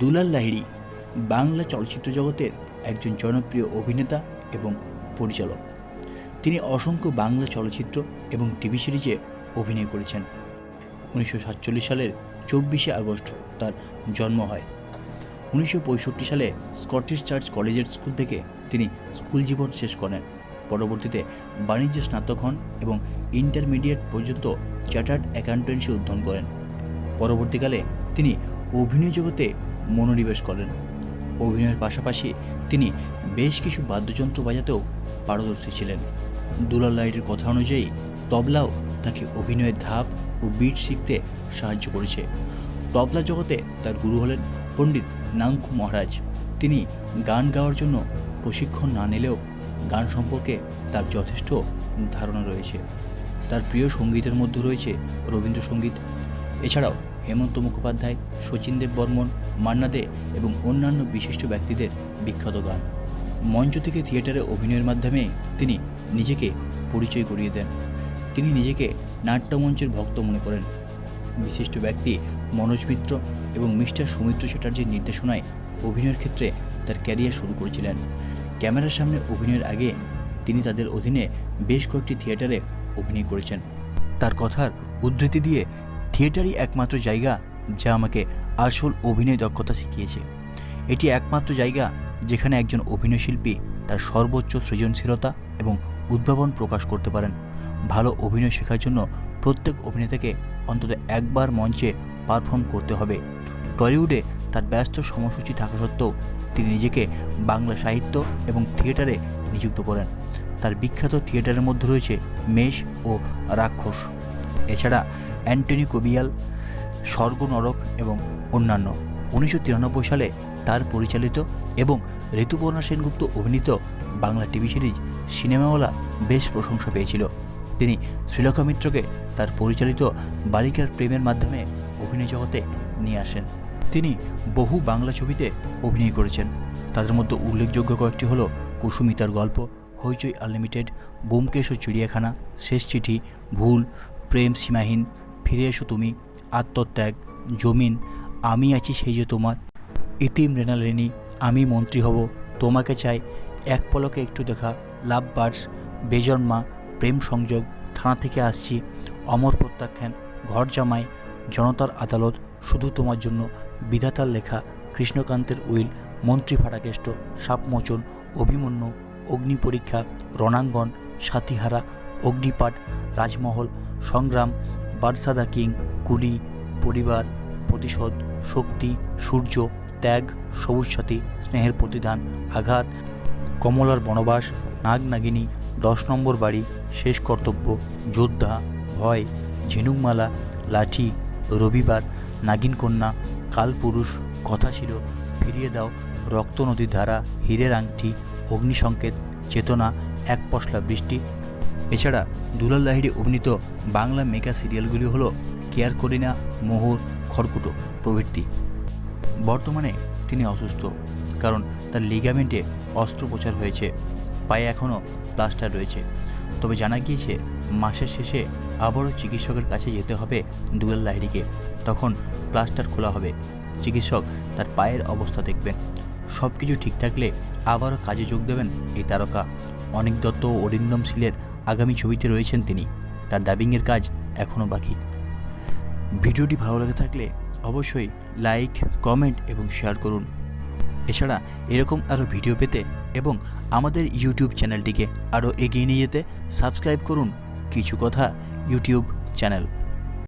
দুলাল লাহিড়ি বাংলা চলচ্চিত্র জগতের একজন জনপ্রিয় অভিনেতা এবং পরিচালক। তিনি অসংখ্য বাংলা চলচ্চিত্র এবং টিভি সিরিজে অভিনয় করেছেন। উনিশশো সাতচল্লিশ সালের চব্বিশে আগস্ট তার জন্ম হয়। উনিশশো পঁয়ষট্টি সালে স্কটিশ চার্চ কলেজের স্কুল থেকে তিনি স্কুল জীবন শেষ করেন। পরবর্তীতে বাণিজ্য স্নাতক হন এবং ইন্টারমিডিয়েট পর্যন্ত চার্টার্ড অ্যাকাউন্টেন্সি অধ্যয়ন করেন। পরবর্তীকালে তিনি অভিনয় জগতে মনোনিবেশ করেন। অভিনয়ের পাশাপাশি তিনি বেশ কিছু বাদ্যযন্ত্র বাজাতেও পারদর্শী ছিলেন। দুলাল লাইটের কথা অনুযায়ী, তবলাও তাকে অভিনয়ের ধাপ ও বিট শিখতে সাহায্য করেছে। তবলা জগতে তার গুরু হলেন পণ্ডিত নাংকু মহারাজ। তিনি গান গাওয়ার জন্য প্রশিক্ষণ না নিলেও গান সম্পর্কে তার যথেষ্ট ধারণা রয়েছে। তার প্রিয় সঙ্গীতের মধ্যে রয়েছে রবীন্দ্রসঙ্গীত। এছাড়াও হেমন্ত মুখোপাধ্যায়, শচীন দেব বর্মন, মান্না দে এবং অন্যান্য বিশিষ্ট ব্যক্তিদের বিখ্যাত গান। মঞ্চ থেকে থিয়েটারে অভিনয়ের মাধ্যমে তিনি নিজেকে পরিচয় করিয়ে দেন। তিনি নিজেকে নাট্যমঞ্চের ভক্ত মনে করেন। বিশিষ্ট ব্যক্তি মনোজ মিত্র এবং মিস্টার সৌমিত্র চ্যাটার্জির নির্দেশনায় অভিনয়ের ক্ষেত্রে তার ক্যারিয়ার শুরু করেছিলেন। ক্যামেরার সামনে অভিনয়ের আগে তিনি তাদের অধীনে বেশ কয়েকটি থিয়েটারে অভিনয় করেছেন। তার কথার উদ্ধৃতি দিয়ে থিয়েটারই একমাত্র জায়গা যা আমাকে আসল অভিনয় দক্ষতা শিখিয়েছে। এটি একমাত্র জায়গা যেখানে একজন অভিনয়শিল্পী তার সর্বোচ্চ সৃজনশীলতা এবং উদ্ভাবন প্রকাশ করতে পারেন। ভালো অভিনয় শেখার জন্য প্রত্যেক অভিনেতাকে অন্তত একবার মঞ্চে পারফর্ম করতে হবে। টলিউডে তার ব্যস্ত সময়সূচি থাকা সত্ত্বেও তিনি নিজেকে বাংলা সাহিত্য এবং থিয়েটারে নিযুক্ত করেন। তার বিখ্যাত থিয়েটারের মধ্যে রয়েছে মেষ ও রাক্ষস। এছাড়া অ্যান্টনি কোবিয়াল স্বর্গ নরক এবং অন্যান্য। উনিশশো তিরানব্বই সালে তার পরিচালিত এবং ঋতুপর্ণা সেনগুপ্ত অভিনীত বাংলা টিভি সিরিজ সিনেমাওয়ালা বেশ প্রশংসা পেয়েছিল। তিনি শ্রীলকা মিত্রকে তার পরিচালিত বালিকার প্রেমের মাধ্যমে অভিনয় জগতে নিয়ে আসেন। তিনি বহু বাংলা ছবিতে অভিনয় করেছেন। তাদের মধ্যে উল্লেখযোগ্য কয়েকটি হলো কুসুমিতার গল্প, হইচই আনলিমিটেড, বোমকেশ ও চিড়িয়াখানা, শেষ চিঠি, ভুল প্রেম সীমাহীন, ফিরে এসো তুমি, আত্মত্যাগ, জমিন, আমি আছি সেই যে তোমার। ইতিম রেনালেনি আমি মন্ত্রী হব, তোমাকে চাই, এক পলকে একটু দেখা, লাভ বার্ডস বেজন্মা প্রেম সংযোগ, থানা থেকে আসছি, অমর প্রত্যাখ্যান, ঘর জামাই, জনতার আদালত, শুধু তোমার জন্য, বিধাতার লেখা, কৃষ্ণকান্তের উইল, মন্ত্রী ফাটাকেষ্ট সাপমোচন অভিমন্যু, অগ্নি পরীক্ষা, রণাঙ্গন সাথীহারা অগ্নিপাট, রাজমহল, সংগ্রাম বাদশাদা কিং, কুলি, পরিবার, প্রতিশোধ, শক্তি, সূর্য, ত্যাগ, সবুজ সাথী, স্নেহের প্রতিদান, আঘাত, কমলার বনবাস, নাগ নাগিনী, দশ নম্বর বাড়ি, শেষ কর্তব্য, যোদ্ধা, ভয়, ঝিনুকমালা, লাঠি, রবিবার, নাগিন কন্যা কালপুরুষ কথা ছিল, ফিরিয়ে দাও, রক্ত নদীর ধারা, হীরের আংটি, অগ্নিসংকেত, চেতনা, এক পশলা বৃষ্টি এছাড়া দুলাল লাহিড়ি অভিনীত বাংলা মেগা সিরিয়ালগুলি হলো কেয়ার করিনা, মোহর, খড়কুটো প্রভৃতি। বর্তমানে তিনি অসুস্থ, কারণ তার লিগামেন্টে অস্ত্রোপচার হয়েছে, পায়ে এখনও প্লাস্টার রয়েছে। তবে জানা গিয়েছে, মাসের শেষে আবারও চিকিৎসকের কাছে যেতে হবে দুলাল লাহিড়িকে। তখন প্লাস্টার খোলা হবে, চিকিৎসক তার পায়ের অবস্থা দেখবেন। সব কিছু ঠিক থাকলে আবারও কাজে যোগ দেবেন এই তারকা। অনিক দত্ত অরিন্দম শীলের আগামী ছবিতে রয়েছেন তিনি। তার ডাবিংয়ের কাজ এখনও বাকি। ভিডিওটি ভালো লেগে থাকলে অবশ্যই লাইক কমেন্ট এবং শেয়ার করুন। এছাড়া এরকম আরও ভিডিও পেতে এবং আমাদের ইউটিউব চ্যানেলটিকে আরও এগিয়ে নিয়ে যেতে সাবস্ক্রাইব করুন কিছু কথা ইউটিউব চ্যানেল